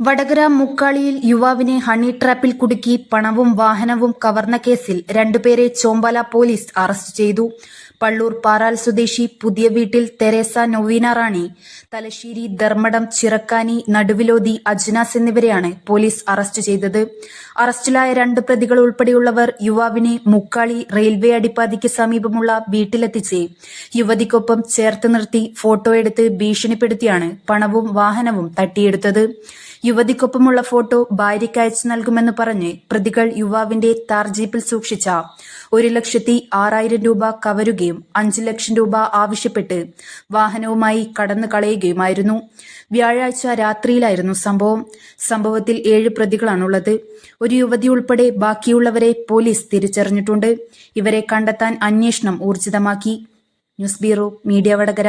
വടകര മുക്കാളിയിൽ യുവാവിനെ ഹണി ട്രാപ്പിൽ കുടുക്കി പണവും വാഹനവും കവർന്ന കേസിൽ രണ്ടുപേരെ ചോമ്പാല പോലീസ് അറസ്റ്റ് ചെയ്തു. പള്ളൂർ പാറാൽ സ്വദേശി പുതിയ വീട്ടിൽ തെരേസ നൊവീന റാണി തലശ്ശേരി ധർമ്മടം ചിറക്കാനി നടുവിലോതി അജ്നാസ് എന്നിവരെയാണ് പോലീസ് അറസ്റ്റ് ചെയ്തത്. അറസ്റ്റിലായ രണ്ട് പ്രതികൾ ഉൾപ്പെടെയുള്ളവർ യുവാവിനെ മുക്കാളി റെയിൽവേ അടിപ്പാതിക്ക് സമീപമുള്ള വീട്ടിലെത്തിച്ച് യുവതിക്കൊപ്പം ചേർത്ത് നിർത്തി ഫോട്ടോ എടുത്ത് ഭീഷണിപ്പെടുത്തിയാണ് പണവും വാഹനവും തട്ടിയെടുത്തത്. യുവതിക്കൊപ്പമുള്ള ഫോട്ടോ ഭാര്യയ്ക്ക് അയച്ചു നൽകുമെന്ന് പറഞ്ഞ് പ്രതികൾ യുവാവിന്റെ താർ ജീപ്പിൽ സൂക്ഷിച്ച ഒരു ലക്ഷത്തി ആറായിരം രൂപ കവരുകയും അഞ്ചു ലക്ഷം രൂപ ആവശ്യപ്പെട്ട് വാഹനവുമായി കടന്നു കളയുകയുമായിരുന്നു. വ്യാഴാഴ്ച രാത്രിയിലായിരുന്നു സംഭവം. സംഭവത്തിൽ ഏഴ് പ്രതികളാണുള്ളത്. ഒരു യുവതി ഉൾപ്പെടെ ബാക്കിയുള്ളവരെ പോലീസ് തിരിച്ചറിഞ്ഞിട്ടുണ്ട്. ഇവരെ കണ്ടെത്താൻ അന്വേഷണം ഊർജിതമാക്കി. News bureau media Vadakara.